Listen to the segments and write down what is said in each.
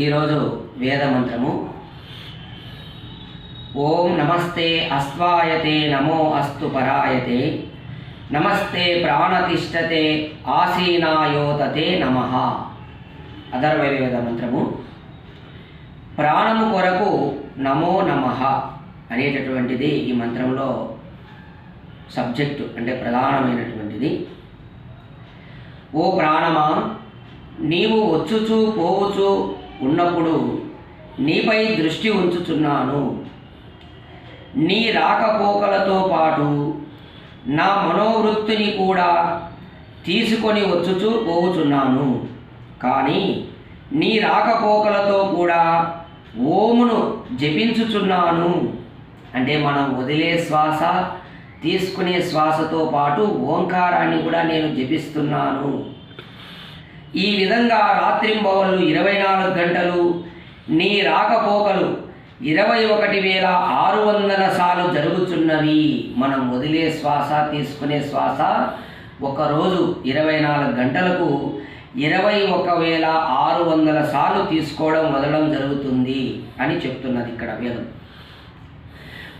ఈరోజు వేద మంత్రము ఓం నమస్తే అస్వాయతే నమో అస్తు పరాయతే. నమస్తే ప్రాణతిష్టతే ఆసీనాయోతతే నమ. అధర్వవేద మంత్రము. ప్రాణము కొరకు నమో నమ అనేటటువంటిది ఈ మంత్రంలో సబ్జెక్టు అంటే ప్రధానమైనటువంటిది. ఓ ప్రాణమా నీవు వచ్చుచు పోవుచు ఉన్నప్పుడు నీపై దృష్టి ఉంచుచున్నాను. నీ రాకపోకలతో పాటు నా మనోవృత్తిని కూడా తీసుకొని వచ్చుచూ పోవుచున్నాను. కానీ నీ రాకపోకలతో కూడా ఓమును జపించుచున్నాను. అంటే మనం వదిలే శ్వాస తీసుకునే శ్వాసతో పాటు ఓంకారాన్ని కూడా నేను జపిస్తున్నాను. ఈ విధంగా రాత్రింబవళ్ళు ఇరవై నాలుగు గంటలు నీ రాకపోకలు ఇరవై ఒకటి వేల ఆరు వందల సార్లు జరుగుతున్నవి మనం వదిలే శ్వాస తీసుకునే శ్వాస ఒకరోజు ఇరవై నాలుగు గంటలకు ఇరవై ఒక వేల ఆరు వందల సార్లు తీసుకోవడం వదలడం జరుగుతుంది అని చెప్తున్నది ఇక్కడ వేదం.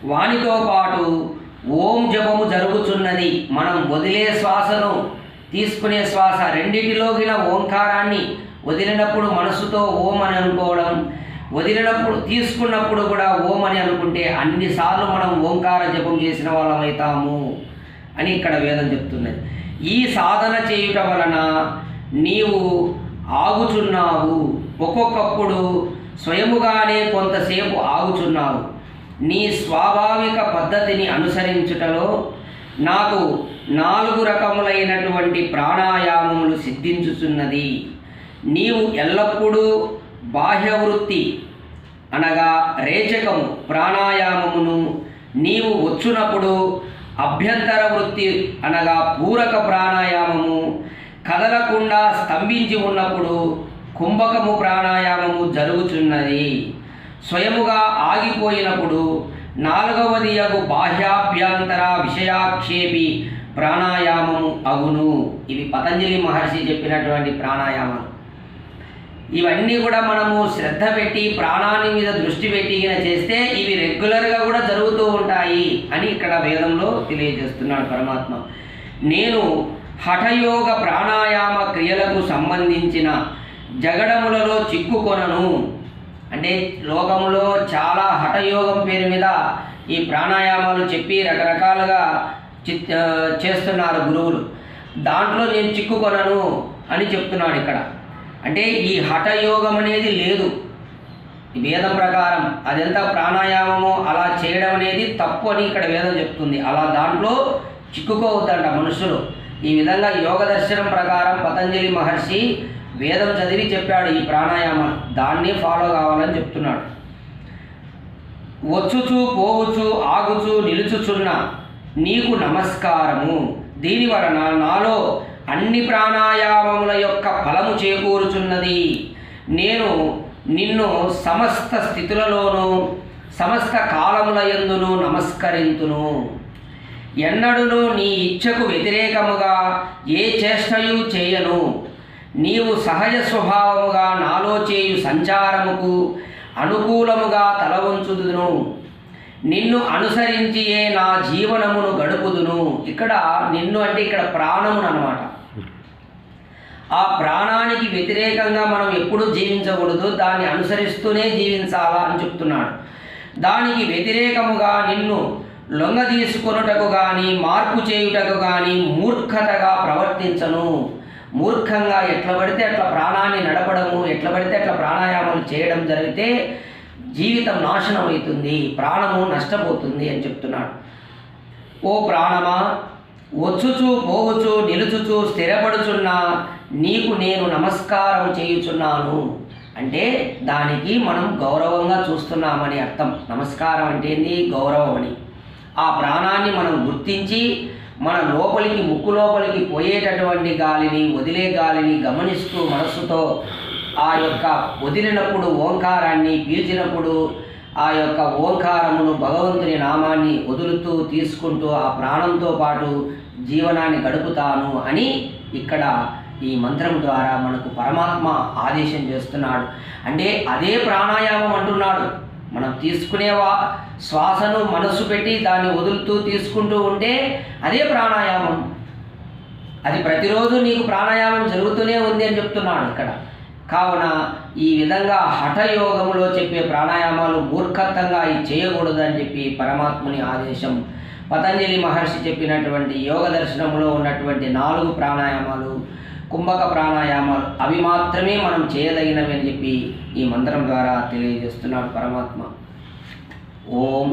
వానితో పాటు ఓం జపము జరుగుతున్నది మనం వదిలే శ్వాసను తీసుకునే శ్వాస రెండిటిలోగిన ఓంకారాన్ని వదిలినప్పుడు మనసుతో ఓం అని అనుకోవడం వదిలినప్పుడు తీసుకున్నప్పుడు కూడా ఓం అని అనుకుంటే అన్నిసార్లు మనం ఓంకార జపం చేసిన వాళ్ళమవుతాము అని ఇక్కడ వేదం చెప్తున్నది. ఈ సాధన చేయుట వలన నీవు ఆగుచున్నావు. ఒక్కొక్కప్పుడు స్వయముగానే కొంతసేపు ఆగుచున్నావు. నీ స్వాభావిక పద్ధతిని అనుసరించుటలో నాకు నాలుగు రకములైనటువంటి ప్రాణాయామములు సిద్ధించుచున్నది. నీవు ఎల్లప్పుడూ బాహ్యవృత్తి అనగా రేచకము ప్రాణాయామమును నీవు వచ్చునప్పుడు అభ్యంతర వృత్తి అనగా పూరక ప్రాణాయామము కదలకుండా స్తంభించి ఉన్నప్పుడు కుంభకము ప్రాణాయామము జరుగుచున్నది. స్వయముగా ఆగిపోయినప్పుడు నాలుగవది అగు బాహ్యాభ్యంతర విషయాక్షేపి ప్రాణాయామము అగును. ఇవి పతంజలి మహర్షి చెప్పినటువంటి ప్రాణాయామాలు. ఇవన్నీ కూడా మనము శ్రద్ధ పెట్టి ప్రాణాన్ని మీద దృష్టి పెట్టి చేస్తే ఇవి రెగ్యులర్గా కూడా జరుగుతూ ఉంటాయి అని ఇక్కడ వేదంలో తెలియజేస్తున్నాడు పరమాత్మ. నేను హఠయోగ ప్రాణాయామ క్రియలకు సంబంధించిన జగడములలో చిక్కుకొనను. అంటే లోకంలో చాలా హఠయోగం పేరు మీద ఈ ప్రాణాయామాలు చెప్పి రకరకాలుగా చిత్ చేస్తున్నారు గురువులు. దాంట్లో నేను చిక్కుకొనను అని చెప్తున్నాడు ఇక్కడ. అంటే ఈ హఠయోగం అనేది లేదు. ఈ వేదం ప్రకారం అదెంత ప్రాణాయామమో అలా చేయడం అనేది తప్పు అని ఇక్కడ వేదం చెప్తుంది. అలా దాంట్లో చిక్కుకోవద్దంట మనుషులు. ఈ విధంగా యోగ దర్శనం ప్రకారం పతంజలి మహర్షి వేదం చదివి చెప్పాడు ఈ ప్రాణాయామం. దాన్ని ఫాలో కావాలని చెప్తున్నాడు. వచ్చుచు పోవచ్చు ఆగుచు నిలుచుచున్న నీకు నమస్కారము. దీని వలన నాలో అన్ని ప్రాణాయామముల యొక్క ఫలము చేకూరుచున్నది. నేను నిన్ను సమస్త స్థితులలోనూ సమస్త కాలముల ఎందును నమస్కరింతును. ఎన్నడును నీ ఇచ్ఛకు వ్యతిరేకముగా ఏ చేష్టయు చేయను. నీవు సహజ స్వభావముగా నాలో చేయు సంచారముకు అనుకూలముగా తల వంచుదును. నిన్ను అనుసరించియే నా జీవనమును గడుపుదును. ఇక్కడ నిన్ను అంటే ఇక్కడ ప్రాణమును అనమాట ఆ ప్రాణానికి వ్యతిరేకంగా మనం ఎప్పుడు జీవించకూడదు. దాన్ని అనుసరిస్తూనే జీవించాలా అని చెప్తున్నాడు. దానికి వ్యతిరేకముగా నిన్ను లొంగ తీసుకొనుటకు కానీ మార్పు చేయుటకు కానీ మూర్ఖతగా ప్రవర్తించను. మూర్ఖంగా ఎట్లా పడితే అట్లా ప్రాణాన్ని నడపడము ఎట్లా పడితే అట్లా ప్రాణాయామాలు చేయడం జరిగితే జీవితం నాశనం అవుతుంది ప్రాణము నష్టపోతుంది అని చెప్తున్నాడు. ఓ ప్రాణమా వచ్చుచు పోవుచు నిలుచుచు స్థిరపడుచున్న నీకు నేను నమస్కారం చేయుచున్నాను. అంటే దానికి మనం గౌరవంగా చూస్తున్నామని అర్థం. నమస్కారం అంటే ఏంది? గౌరవం అని. ఆ ప్రాణాన్ని మనం గుర్తించి మన లోపలికి ముక్కు లోపలికి పోయేటటువంటి గాలిని వదిలే గాలిని గమనిస్తూ మనస్సుతో ఆ యొక్క వదిలినప్పుడు ఓంకారాన్ని పీల్చినప్పుడు ఆ యొక్క ఓంకారమును భగవంతుని నామాన్ని వదులుతూ తీసుకుంటూ ఆ ప్రాణంతో పాటు జీవనాన్ని గడుపుతాను అని ఇక్కడ ఈ మంత్రం ద్వారా మనకు పరమాత్మ ఆదేశం చేస్తున్నాడు. అంటే అదే ప్రాణాయామం అంటున్నాడు. మనం తీసుకునే శ్వాసను మనసు పెట్టి దాన్ని వదులుతూ తీసుకుంటూ ఉంటే అదే ప్రాణాయామం. అది ప్రతిరోజు నీకు ప్రాణాయామం జరుగుతూనే ఉంది అని చెప్తున్నాడు ఇక్కడ. కావున ఈ విధంగా హఠయోగములో చెప్పే ప్రాణాయామాలు మూర్ఖత్వంగా అవి చేయకూడదని చెప్పి పరమాత్ముని ఆదేశం. పతంజలి మహర్షి చెప్పినటువంటి యోగ దర్శనంలో ఉన్నటువంటి నాలుగు ప్రాణాయామాలు కుంభక ప్రాణాయామాలు అవి మాత్రమే మనం చేయదగినవి అని చెప్పి ఈ మంత్రం ద్వారా తెలియజేస్తున్నాడు పరమాత్మ. ఓం